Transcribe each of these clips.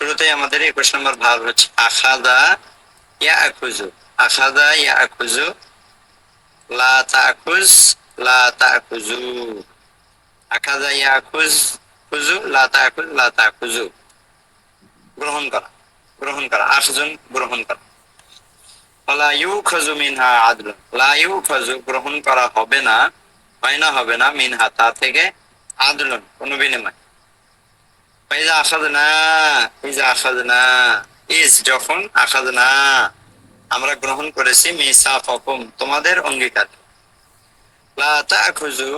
শুরুতেই আমাদের একুশ নম্বর ভাব হচ্ছে আখাদা ইয়া আখুজু আখাদা ইয়া আখুজু লা তাকুজ লা তাকুজু আখাদা ইয়া আখুজ খুজু লা তাকুজ লা তাকুজু গ্রহণ করা গ্রহণ করা, আটজন গ্রহণ করা। লা ইউখাজু মিনহা আদলুন, লা ইউখাজু গ্রহণ করা হবে না, হয় না হবে না, মিনহা তা থেকে আদলুন, কোনো বিনিময়। না ফাইজা আখাদ না ইস যখন আখাদ না, আমরা গ্রহণ করেছি মিসা ফকুম তোমাদের অঙ্গীকার। লা তাখুজু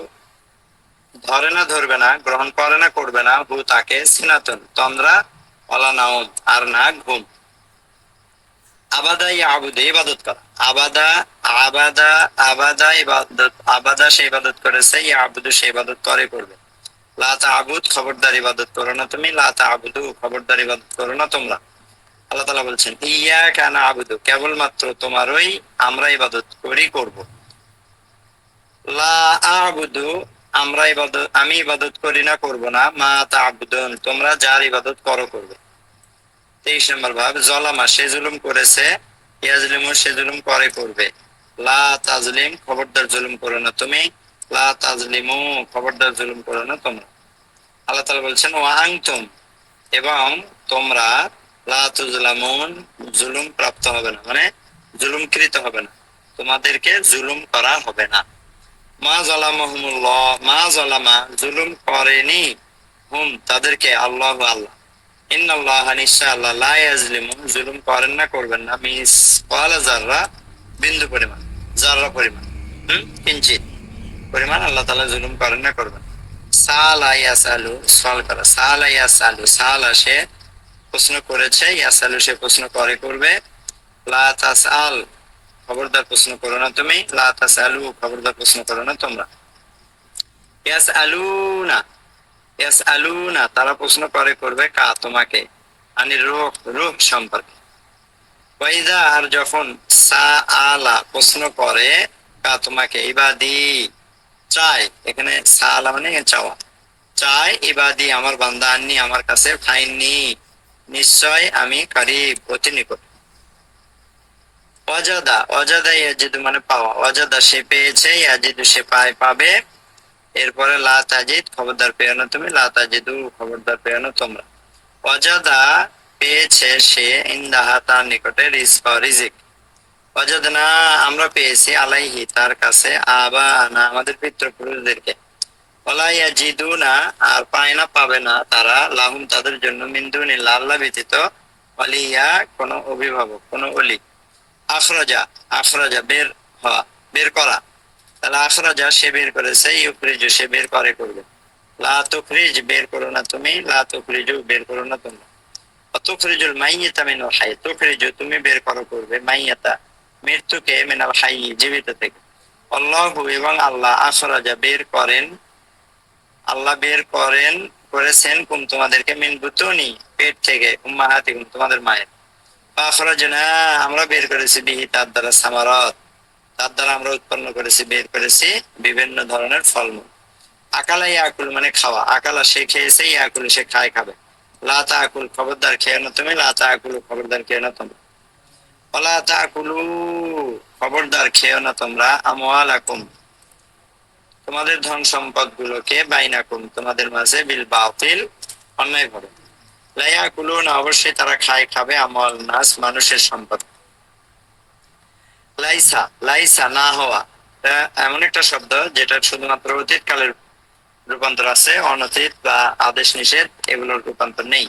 ধরে না ধরবে না, গ্রহণ করে না করবে না, হু তাকে সিনাতন তন্দ্রা অলা নাউম আর না ঘুম। আবাদা আবুদে ইবাদত করা। আবাদা আবাদা আবাদা ইবাদত, আবাদা সে ইবাদত করেছে ইয়া আবুদু সে ইবাদত করে করবে। লাতা আবুদ খবরদার ইবাদত করো না তুমি। লাতা খবরদার ইবাদত করো না তোমরা। আল্লাহ তালা বলছেন ইয়া কানা আবুদু কেবলমাত্র তোমারই আমরা ইবাদত করি করব। লা আমরা ইবাদত, আমি ইবাদত করি না, করব না। মা তা আবুদুন তোমরা যার ইবাদত করো, করবে। তেইশ নম্বর ভাব, জলামা, সে জুলুম করেছে, ইয়াজলিমু, সে জুলুম করে, করবে। লা তাজলিম, খবরদার জুলুম করো না তুমি। লা তাজলিমু, খবরদার জুলুম করো না তোমরা। আল্লাহ তাআলা বলছেন ওয়াংতুম এবং তোমরা লা তুজলামুন, জুলুম প্রাপ্ত হবে না। মানে জুলুমকৃত হবে না। তোমাদেরকে জুলুম করা হবে না। মা জালামাহুমুল্লাহ, মা জালামা, জুলুম করেনি হুম, তাদেরকে আল্লাহ আল্লাহ। ইন্নাল্লাহ নিশ্চয় আল্লাহ লা ইয়াজলিমু জুলুম করেন না, করবেন না। মিস কলা জাররা বিন্দু পরিমাণ জাররা পরিমাণ। হুম, কিঞ্চিত। পরিমাণ আল্লাহ তাআলা জুলুম করেন না, করবেন সালা ইয়াসালু সল করা। সালা ইয়াসালু, সালা সে প্রশ্ন করেছে, ইয়াসালু সে প্রশ্ন করে করবে। খবরদার প্রশ্ন করো না তুমি। খবরদার প্রশ্ন করো না তোমরা। ইয়াসআলুনা ইয়াসআলুনা, তারা প্রশ্ন করে করবে কা, তোমাকে। আনি রূহ রূহ সম্পর্কে। ওয়াইদা আর যখন সা আলা প্রশ্ন করে, কা তোমাকে, ইবাদি। চাই, এখানে সা আলা মানে চাওয়া। চাই, ইবাদি, আমার বান্দা আননি, আমার কাছে ফাইননি। নিশ্চয় আমি কারিব, অতি নিকট। অজাদা অজাদা ইয়াজিদু মানে পাওয়া। অজাদা সে পেয়েছে, ইয়াজিদু সে পায়, পাবে। এরপরে লা তাজিদ, খবরদার পেও না তুমি, লা তাজিদু, খবরদার পেও না তোমরা। অজাদা পেয়েছে সে, ইন্দাহা তার নিকটে রিজিক। অজাদনা আমরা পেয়েছি আলাইহি, তার কাছে আবা না, আমাদের পিতৃপুরুষদেরকে। ওলাইয়া জিদু না আর পায় না, পাবে না তারা, লাহুম তাদের জন্য মিন্দুনি আল্লাহ ব্যতীত অলিয়া কোনো অভিভাবক, কোনো অলি আখরাজা আখরাজা, বের হওয়া, বের করা। তাহলে আখরাজা, সে বের করেছে ইউক্রিজু সে বের করে করবে। লা তুখরিজ, বের করো না তুমি, লা তুখরিজু, বের করো না তুমি তুখরিজুল মাইয়াতা মিনাল হাই তুখরিজু, তুমি বের করো করবে, মাইয়াতা। মৃত্যুকে মিনাল হাই জীবিত থেকে। আল্লাহু এবং আল্লাহ আখরাজা বের করেন, আল্লাহ বের করেন, করেছেন, কুম তোমাদেরকে মিন বুতুনি, পেট থেকে, উম্মাহাতিকুম তোমাদের মায়ের। আমরা বের করেছি বিহি, তার দ্বারা সামারত। তার দ্বারা আমরা উৎপন্ন করেছি, বের করেছি বিভিন্ন ধরনের ফলমূল। আকালা ইয়াকুল মানে খাওয়া। আকালা সে খেয়েছে, ইয়াকুল সে খায় খাবে। লাতা আকুল খবরদার খেয়ে না তুমি লাতা আকুল খবরদার খেয়ে না তোমরা ওলা তাকুলু খবরদার খেয়েও না তোমরা আমওয়াল আকুম তোমাদের ধন সম্পদ গুলোকে বাইনাকুম, তোমাদের মাঝে বিল বাতিল অন্যায় ভাবে লাইয়া কুলুন অবশ্যই তারা খায় খাবে আমল নাস, মানুষের সম্পদ। লাইসা লাইসা না হওয়া। এমন একটা শব্দ যেটা শুধুমাত্র অতীত কালের রূপান্তর আছে, অনতীত বা আদেশ নিষেধ, এগুলোর রূপান্তর নেই।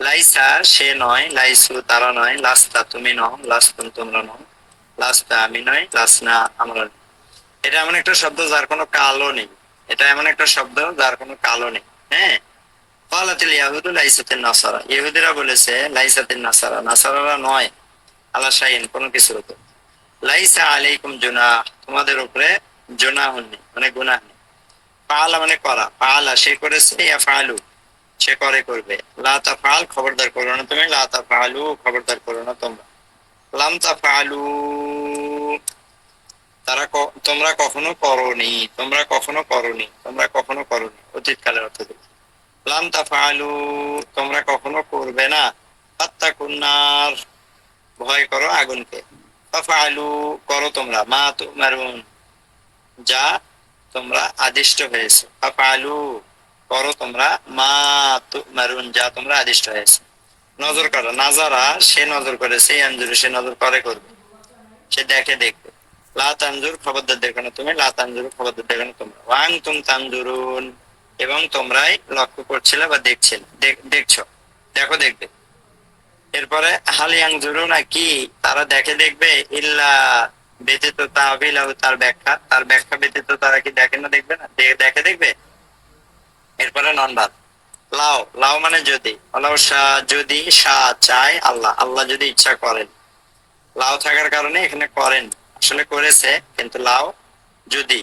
লাইসা, সে নয়, লাইসু তারা নয়, লাস্তা তুমি নও, লাস্তুম তোমরা নও, লাস্তা আমি নয় লাসনা আমরা। এটা এমন একটা শব্দ যার কোনো কালো নেই। এটা এমন একটা শব্দ যার কোনো কালো নেই। হ্যাঁ? কালাতিল ইয়াহুদু লাইসাতিন নাসারা। ইহুদিরা বলেছে, লাইসাতিন নাসারা। নাসারারা নয়, আলা শাইন কোনো কিছু হতো লাইসা আলাইকুম জুনাহ, তোমাদের উপরে জুনাহ নেই মানে গুনাহ নেই। পালা মানে করা। পালা সে করেছে ইয়া ফালু সে করে করবে। লাতা ফাল খবরদার করো না তুমি লাতা ফালু খবরদার করো না তোমরা। লাম তা ফালু তারা তোমরা কখনো করনি, তোমরা কখনো করনি, তোমরা কখনো করনি। অতীত কালের অর্থ দিল লাম তাফালু তোমরা কখনো করবে না। ফাত্তাকুন্নার ভয় করো আগুনকে। ফাফালু করো তোমরা। মা তুমারুন, যা তোমরা আদিষ্ট হয়েছে। ফাফালু করো তোমরা, মা তুমারুন যা তোমরা আদিষ্ট হয়েছে। নজর করো, নাজারা, সে নজর করে সে আঞ্জুরে সে নজর করে করবে। সে দেখে দেখবে। খবরদার দেখো না তুমি খবরদার দেখো না তোমরা। ওয়াং তুম তানজুরুন। এবং তোমরাই লক্ষ্য করছিলে বা দেখছিলে। দেখ- দেখছ। দেখো দেখবে। এরপরে হালিয়াং জুরুনা কি? তারা দেখে দেখবে, ইল্লা ব্যতীত তাহবিলাহু তার ব্যাখ্যা। তার ব্যাখ্যা ব্যতীত তারা কি দেখে না দেখবে না? দেখে দেখবে? এরপরে নন বাদ লাও লাও মানে যদি। লাও শাহ যদি শাহ চায়, আল্লাহ। আল্লাহ যদি ইচ্ছা করেন। লাও থাকার কারণে এখানে করেন। আসলে করেছে, কিন্তু লাও যদি।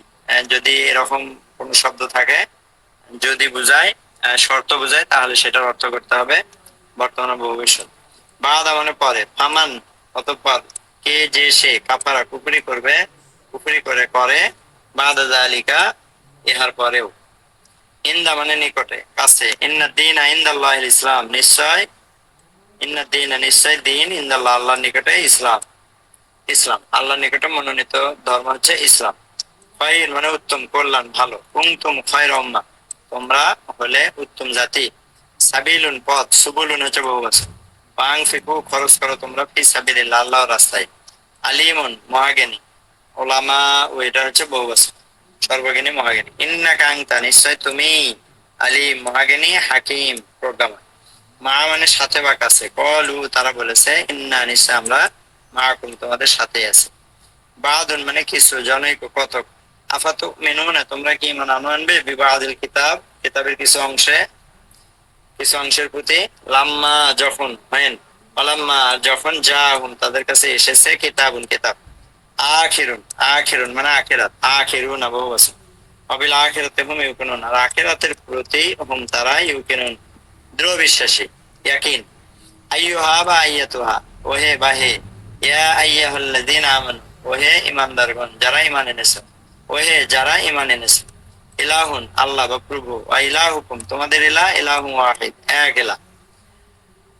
যদি এরকম কোন শব্দ থাকে, যদি বুঝায় শর্ত বুঝায়, তাহলে সেটার অর্থ করতে হবে বর্তমান ভবিষ্যৎ। বাদা মানে পরে। ফামান, অতঃপর কে যে সে, কাফারা কুকুরি করবে কুপুরি করে করে, বাদা জালিকা ইহার পরেও। ইন্দা মানে নিকটে, কাছে। ইন্না দিন ইন্দাল্লাহ ইসলাম, নিশ্চয়। ইন্না দিন নিশ্চয় দিন, ইন্দাল্লাহ আল্লাহর নিকটে ইসলাম। ইসলাম, আল্লাহর নিকটে মনোনীত ধর্ম হচ্ছে ইসলাম। মানে উত্তম, কল্যাণ, ভালো। কুমতুম খয়র উম্মা, তোমরা হলে উত্তম জাতি। সাবিলুন পথ, সুবুলুন হচ্ছে বহু বছর। পাং ফিকু, খরচ করো তোমরা ফি সাবিলিল্লাহ, আল্লাহর রাস্তায়। আলিমুন, মহাজ্ঞানী। ওলামা, ও এটা হচ্ছে বহু বছর। সর্বজ্ঞানী মহাজ্ঞানী। ইন্না কাংতা নিশ্চয় তুমি আলিম মহাজ্ঞানী হাকিম প্রজ্ঞাময়। মা মানে সাথে বা কাছে। কলু, তারা বলেছে, ইন্না নিশ্চয় আমরা মাকুম তোমাদের সাথে আছে। বাদুন মানে কিছু, জনৈক, কতক। আফাত মেনু না তোমরা কি ইমান আনু আনবে? বিবাদিল কিতাব, কিতাবের কিছু অংশে, কিছু অংশের প্রতি লাম্মা যখন হেন অলাম্মা যখন যা হুম তাদের কাছে এসেছে কিতাবুন, কিতাব। আখিরুন আখিরুন মানে আখিরাত আখিরুন আবু বছর অবিল আখিরাতে হুম ইউকিনুন আর আখিরাতের প্রতি হুম তারা ইউকিনুন দৃঢ় বিশ্বাসী ইয়াকিন আইয়ুহা বা আইয়াতুহা ওহে বাহে ইয়া আইয়াহুল্লাযীনা আমানু ওহে ঈমানদারগণ যারা ঈমান এনেছে ওহে যারা ঈমান এনেছে ইলাহুন আল্লাহ বা প্রভু ওয়া ইলাহুকুম তোমাদের ইলাহ ইলাহু ওয়াহিদ এক ইলাহ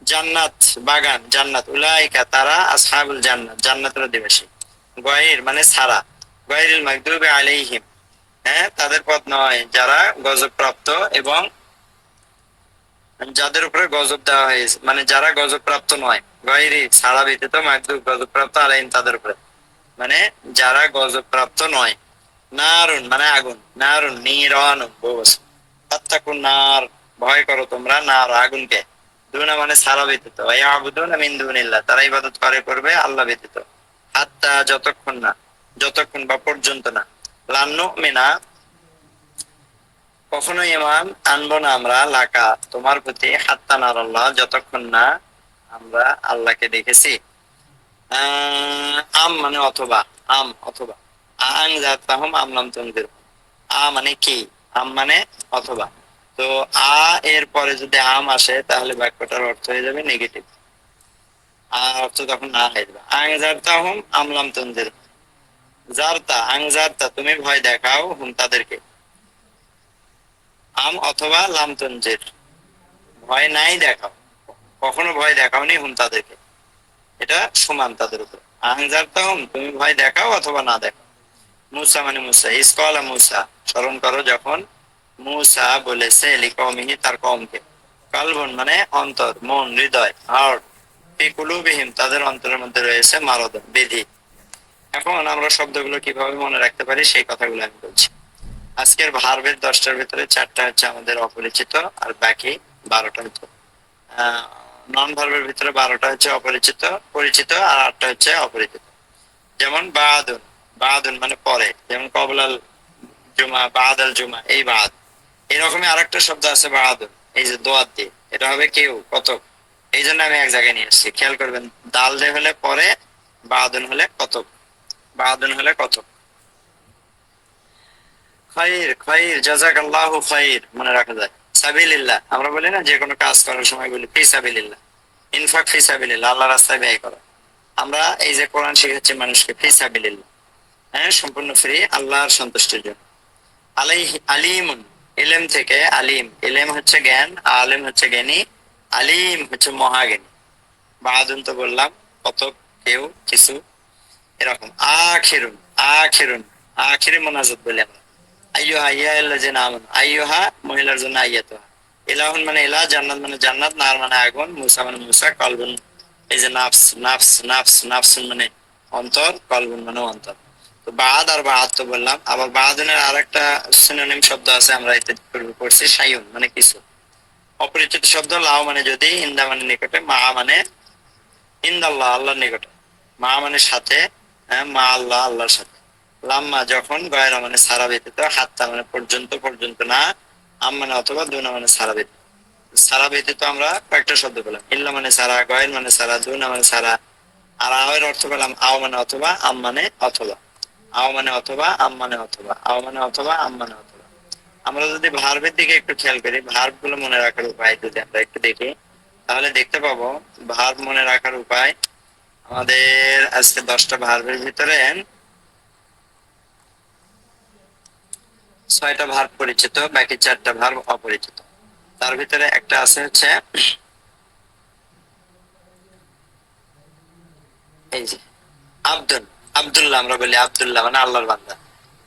জান্নাত বাগান জান্নাত উলাইকা তারা আসহাবুল জান্নাত জান্নাতের অধিবাসী গয়ের মানে সারা। গয়েরিল মাগদুবি আলাইহিম। হ্যাঁ তাদের পথ নয়, যারা গজব প্রাপ্ত এবং যাদের উপরে গজব দেওয়া হয়েছে মানে যারা গজব প্রাপ্ত নয়। গয়েরি সারা ব্যতীত মাগদুব গজব প্রাপ্ত আলাইহিম তাদের উপরে। মানে যারা গজব প্রাপ্ত নয়। নারুন মানে আগুন। নারুন নিরন বস। তাত্তাকুন নার, ভয় করো তোমরা, নার আগুনকে। দুনা মানে সারা ব্যতীত। ইয়াবুদুন মিন দুনিল্লাহ। তারা ইবাদত করে, করবে আল্লাহ ব্যতীত। হাত্তা যতক্ষণ না, যতক্ষণ বা পর্যন্ত না। লান্নু মিনা কখনোই ইমান আনব না আমরা, লাকা, তোমার প্রতি হাত্তা নার আল্লাহ, যতক্ষণ না আমরা আল্লাহকে দেখেছি। আম মানে অথবা, আম অথবা। আং জাতাহম আমলাম তন্দির আ মানে কি? আম মানে অথবা। তো আ এর পরে যদি আম আসে, তাহলে বাক্যটার অর্থ হয়ে যাবে নেগেটিভ অর্থ তখন না যাবে আং জাতাহম আমলাম তন্দির। জারতা আং তুমি ভয় দেখাও হুম তাদেরকে। আম অথবা লাম তঞ্জির ভয় নাই দেখাও। কখনো ভয় দেখাওনি হুম তাদেরকে। এটা সমান তাদের উপর। আহংজার তাহম তুমি ভয় দেখাও অথবা না দেখাও। মুসা মানে মুসা ইসকলা মুসা। স্মরণ করো যখন মুসা বলেছে লিকমিহি তার কমকে কালবন মানে অন্তর, মন, হৃদয় হার্ট কুলুবিহীন তাদের অন্তরের মধ্যে রয়েছে মারদ বিধি এখন আমরা শব্দগুলো কীভাবে মনে রাখতে পারি সেই কথাগুলো আমি বলছি। আজকের ভার্বের দশটার ভিতরে চারটা হচ্ছে আমাদের অপরিচিত আর বাকি বারোটা হচ্ছে। নন ভার্বের ভিতরে বারোটা হচ্ছে অপরিচিত, পরিচিত আর আটটা হচ্ছে অপরিচিত। যেমন বাদুন বাদুন মানে পরে। যেমন কবলাল জুমা, বাদাল জুমা, এই বাদ। এরকমই আরেকটা শব্দ আছে বাদুন, এই যে দোয়াত দিয়ে। এটা হবে কেউ কত এই জন্য আমি এক জায়গায় নিয়ে এসেছি। খেয়াল করবেন, দাল দিয়ে হলে পরে বাদুন হলে কত? বাদুন হলে কত? জাজাক আল্লাহ মনে রাখা যায়। সাবিলিল্লাহ, আমরা বলি না যে কোনো কাজ করার সময় বলি, ফি সাবিলিল্লাহ। ইনফাক ফি সাবিলিল্লাহ আল্লাহ রাস্তায় ব্যয় করা। আমরা এই যে কোরআন শিখাচ্ছি মানুষকে, ফি সাবিলিল্লাহ। হ্যাঁ সম্পূর্ণ ফ্রি, আল্লাহর সন্তুষ্টির জন্য। আলাই আলিমুন, ইলেম থেকে আলিম। ইলেম হচ্ছে জ্ঞান, আলেম হচ্ছে জ্ঞানী। আলিম হচ্ছে মহাজ্ঞানী। বাহাদুন তো বললাম, কত কেউ, কিছু, এরকম। আখিরুন আখিরুন, আখিরি মোনাজাত বলি আমরা। আল্লাযিনা আমানু। আইয়ুহা, মহিলার জন্য মানে জান্নাত মানে জান্নাত, নার মানে আগুন, মুসা মানে মুসা এই যে নাফস নাফস নাফস মানে অন্তর, কলবুন মানে অন্তর। তো বাদ আর বাদ তো বললাম। আবার বাহাদুনের আর একটা সিনোনিম শব্দ আছে, আমরা এতে পড়ছি সাইউন মানে কিছু। অপরিচিত শব্দ লাও মানে যদি ইন্দা মানে নিকটে মা মানে ইন্দাল্লাহ আল্লাহর নিকটে। মা মানে সাথে হ্যাঁ, মা আল্লাহ আল্লাহর সাথে। লাম্মা যখন গয়রা মানে সারা ব্যতীত হাত্তা মানে পর্যন্ত পর্যন্ত না আম মানে অথবা দুনা মানে সারা ব্যতীত। সারা ব্যতীত আমরা কয়েকটা শব্দ পেলাম। ইল্লা মানে সারা গয়ের মানে সারা দুনা মানে সারা আর আওয়ের অর্থ পেলাম আও মানে অথবা আম মানে অথবা। আও মানে অথবা আম মানে অথবা। আও মানে অথবা আম মানে অথবা। আমরা যদি ভার্বের দিকে একটু খেয়াল করি ভার্বগুলো মনে রাখার উপায় যদি আমরা একটু দেখি, তাহলে দেখতে পাবো ভার্ব মনে রাখার উপায় আমাদের আজকে দশটা ভার্বের ভিতরে ছয়টা ভার্ব পরিচিত, বাকি চারটা ভার্ব অপরিচিত। তার ভিতরে একটা আছে হচ্ছে, এই যে, আব্দুল, আব্দুল্লাহ আমরা বলি আব্দুল্লাহ মানে আল্লাহর বান্দা।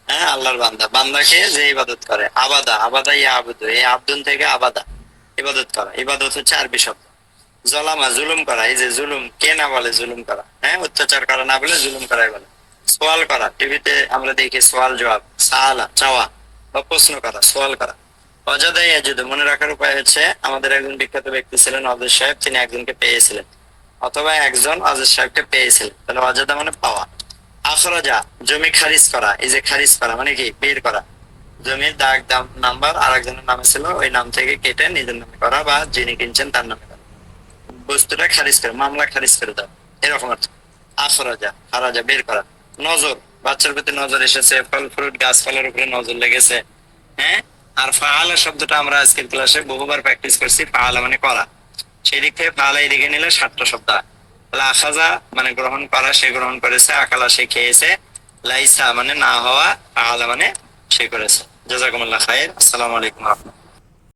হ্যাঁ আল্লাহর বান্দা। বান্দাকে যে ইবাদত করে। আবাদা আবাদা ইয়া আবুদু। এই আব্দুল থেকে আবাদা, ইবাদত করা। ইবাদত হচ্ছে আরবি শব্দ। জলামা, জুলুম করা। এই যে জুলুম, কে না বলে জুলুম করা? হ্যাঁ অত্যাচার করা না বলে জুলুম করাই বলে। সোয়াল করা। টিভিতে আমরা দেখি সোয়াল জবাব। সাহালা চাওয়া বা প্রশ্ন করা, সোয়াল করা। অজাদাই যদি মনে রাখার উপায় হচ্ছে আমাদের একজন বিখ্যাত ব্যক্তি ছিলেন অজয় সাহেব। তিনি একজনকে পেয়েছিলেন। অথবা একজন অজয় সাহেবকে পেয়েছিলেন। তাহলে অজাদা মানে পাওয়া। আখরাজা, জমি খারিজ করা, এই যে খারিজ করা মানে কি, বের করা। জমির দাগ, দাম, নাম্বার আর একজনের নামে ছিল, ওই নাম থেকে কেটে নিজের নামে করা বা যিনি কিনছেন তার নামে করা। বস্তুটা খারিজ করে, মামলা খারিজ করে দাও। এরকম অর্থ আখরাজা, খারাজা, বের করা। নজর, বাচ্চার প্রতি নজর এসেছে, ফল, ফ্রুট, গাছপালার উপরে নজর লেগেছে। হ্যাঁ? আর ফাআলা শব্দটা আমরা আজকের ক্লাসে বহুবার প্র্যাকটিস করছি, ফাআলা মানে করা। সেই দিক থেকে ফাআলা এদিকে নিলে সাতটা শব্দ তাহলে মানে গ্রহণ করা, সে গ্রহণ করেছে, আকালা সে খেয়েছে, লাইসা মানে না হওয়া আলা মানে সে করেছে। জাজাকুমুল্লাহ খায়ের। আসসালামু আলাইকুম।